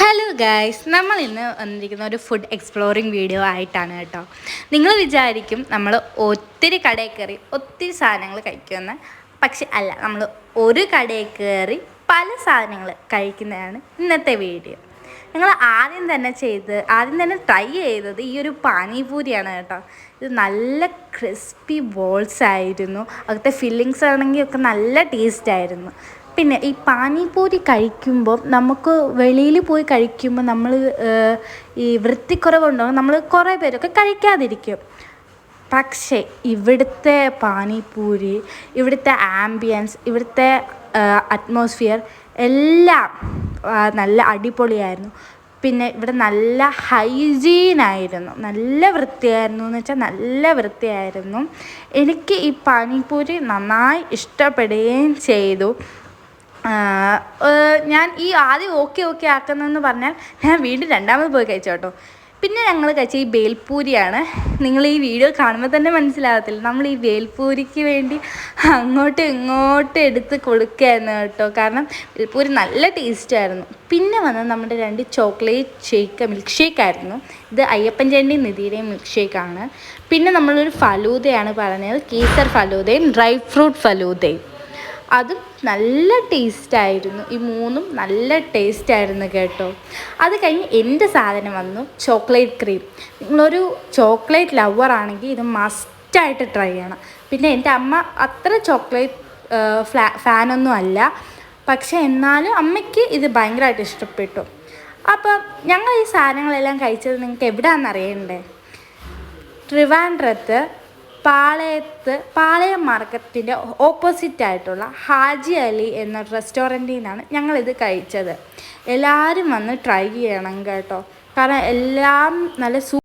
Hello guys നമ്മൾ ഇന്ന് വന്നിരിക്കുന്ന ഒരു ഫുഡ് എക്സ്പ്ലോറിങ് വീഡിയോ ആയിട്ടാണ് കേട്ടോ. നിങ്ങൾ വിചാരിക്കും നമ്മൾ ഒത്തിരി കടയിൽ കയറി ഒത്തിരി സാധനങ്ങൾ കഴിക്കുമെന്ന്. പക്ഷെ അല്ല നമ്മൾ ഒരു കടയിൽ കയറി പല സാധനങ്ങൾ കഴിക്കുന്നതാണ് ഇന്നത്തെ വീഡിയോ നിങ്ങൾ ആദ്യം തന്നെ ചെയ്ത് ആദ്യം തന്നെ ട്രൈ ചെയ്തത് ഈ ഒരു പാനിപൂരിയാണ് കേട്ടോ. ഇത് നല്ല ക്രിസ്പി ബോൾസ് ആയിരുന്നു. അവിടുത്തെ ഫില്ലിങ്സ് ആണെങ്കിൽ ഒക്കെ നല്ല ടേസ്റ്റ് ആയിരുന്നു. പിന്നെ ഈ പാനിപൂരി കഴിക്കുമ്പോൾ നമുക്ക് വെളിയിൽ പോയി കഴിക്കുമ്പോൾ നമ്മൾ ഈ വൃത്തിക്കുറവുണ്ടോ? നമ്മൾ കുറേ പേരൊക്കെ കഴിക്കാതിരിക്കും. പക്ഷേ ഇവിടുത്തെ പാനിപൂരി ഇവിടുത്തെ ആംബിയൻസ് ഇവിടുത്തെ അറ്റ്മോസ്ഫിയർ എല്ലാം നല്ല അടിപൊളിയായിരുന്നു. പിന്നെ ഇവിടെ നല്ല ഹൈജീൻ ആയിരുന്നു നല്ല വൃത്തിയായിരുന്നു എന്ന് വെച്ചാൽ നല്ല വൃത്തിയായിരുന്നു. എനിക്ക് ഈ പാനിപൂരി നന്നായി ഇഷ്ടപ്പെടുകയും ചെയ്തു. ഞാൻ ഈ ആദ്യം ഓക്കെ ഓക്കെ ആക്കുന്നതെന്ന് പറഞ്ഞാൽ ഞാൻ വീണ്ടും രണ്ടാമത് പോയി കഴിച്ചു കേട്ടോ. പിന്നെ ഞങ്ങൾ കഴിച്ച ഈ ബേൽപൂരിയാണ്. നിങ്ങൾ ഈ വീഡിയോ കാണുമ്പോൾ തന്നെ മനസ്സിലാകത്തില്ല. നമ്മൾ ഈ ബേൽപൂരിക്ക് വേണ്ടി അങ്ങോട്ടും ഇങ്ങോട്ടും എടുത്ത് കൊടുക്കുകയായിരുന്നു കേട്ടോ. കാരണം ബേൽപൂരി നല്ല ടേസ്റ്റായിരുന്നു പിന്നെ വന്നത് നമ്മുടെ രണ്ട് ചോക്ലേറ്റ് ഷേക്ക് മിൽക്ക് ഷേക്ക് ആയിരുന്നു. ഇത് അയ്യപ്പൻ ചേന്റെയും നിധിയുടെയും മിൽക്ക് ഷേക്കാണ് പിന്നെ നമ്മളൊരു ഫലൂദയാണ് പറഞ്ഞത് കേസർ ഫലൂദയും ഡ്രൈ ഫ്രൂട്ട് ഫലൂദയും. അതും നല്ല ടേസ്റ്റായിരുന്നു ഈ മൂന്നും നല്ല ടേസ്റ്റായിരുന്നു കേട്ടോ. അത് കഴിഞ്ഞ് എന്റെ സാധനം വന്നു ചോക്ലേറ്റ് ക്രീം നിങ്ങളൊരു ചോക്ലേറ്റ് ലവർ ആണെങ്കിൽ ഇത് മസ്റ്റായിട്ട് ട്രൈ ചെയ്യണം. പിന്നെ എന്റെ അമ്മ അത്ര ചോക്ലേറ്റ് ഫ്ലാ ഫാനൊന്നും അല്ല. പക്ഷേ എന്നാലും അമ്മയ്ക്ക് ഇത് ഭയങ്കരമായിട്ട് ഇഷ്ടപ്പെട്ടു. അപ്പം ഞങ്ങൾ ഈ സാധനങ്ങളെല്ലാം കഴിച്ചത് നിങ്ങൾക്ക് എവിടെയാണെന്ന് അറിയണ്ടേ ട്രിവാൻഡ്രത്ത് പാളയത്ത് പാളയം മാർക്കറ്റിന്റെ ഓപ്പോസിറ്റ് ആയിട്ടുള്ള ഹാജി അലി എന്ന റെസ്റ്റോറന്റിൽ നിന്നാണ് ഞങ്ങളിത് കഴിച്ചത്. എല്ലാവരും വന്ന് ട്രൈ ചെയ്യണം കേട്ടോ. കാരണം എല്ലാം നല്ല സൂ